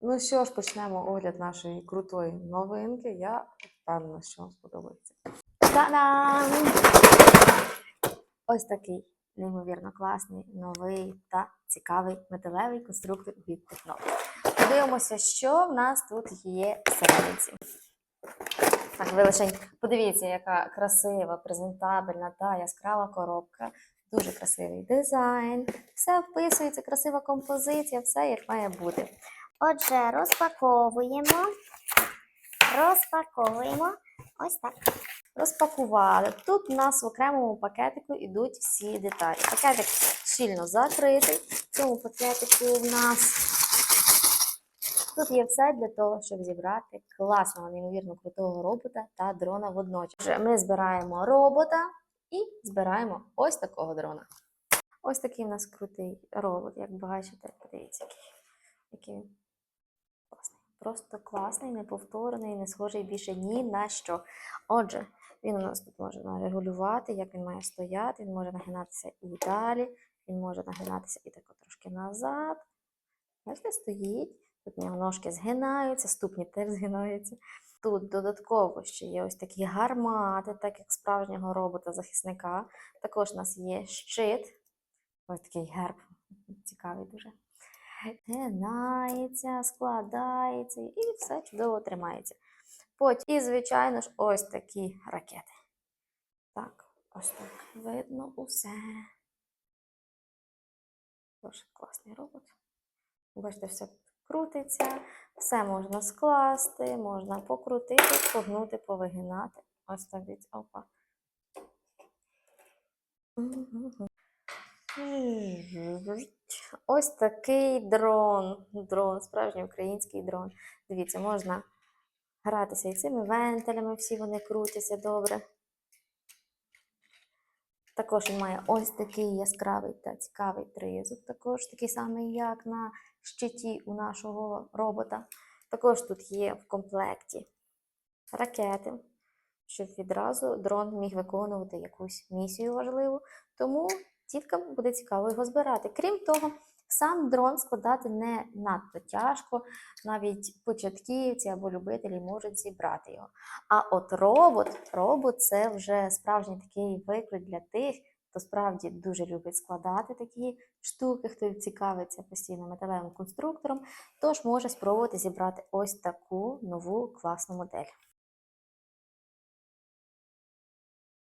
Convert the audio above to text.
Ну що ж, почнемо огляд нашої крутої новинки. Я впевнена, що вам сподобається. Та-дам! Ось такий неймовірно класний, новий та цікавий металевий конструктор від Техно. Подивимося, що в нас тут є всерединці. Так, ви лише подивіться, яка красива, презентабельна та яскрава коробка. Дуже красивий дизайн. Все вписується, красива композиція, все як має бути. Отже, розпаковуємо. Розпаковуємо. Ось так. Розпакували. Тут у нас в окремому пакетику йдуть всі деталі. Пакетик щільно закритий. В цьому пакетику в нас тут є все для того, щоб зібрати класного, неймовірно крутого робота та дрона водночас. Ми збираємо робота і збираємо ось такого дрона. Ось такий у нас крутий робот, як бачите, подивіться, який, він. Просто класний, неповторений, не схожий більше ні на що. Отже, він у нас тут можна регулювати, як він має стояти, він може нагинатися і далі, він може нагинатися і так трошки назад. Бачите, стоїть. Тут у нього ножки згинаються, ступні теж згинаються. Тут додатково ще є ось такі гармати, так як справжнього робота-захисника. Також у нас є щит. Ось такий герб. Цікавий дуже. Гинається, складається і все чудово тримається. Потім, і, звичайно ж, ось такі ракети. Так, ось так видно усе. Дуже класний робот. Бачите, все крутиться, все можна скласти, можна покрутити, погнути, повигинати. Ось так. Опа. Ось такий дрон. Дрон, справжній український дрон. Дивіться, можна гратися і цими вентилями, всі вони крутяться добре. Також він має ось такий яскравий та цікавий тризуб, також такий самий, як на щиті у нашого робота. Також тут є в комплекті ракети, щоб відразу дрон міг виконувати якусь місію важливу. Тому діткам буде цікаво його збирати. Крім того, сам дрон складати не надто тяжко, навіть початківці або любителі можуть зібрати його. А от робот, робот це вже справжній такий виклик для тих, хто справді дуже любить складати такі штуки, хто цікавиться постійно металевим конструктором, тож може спробувати зібрати ось таку нову класну модель.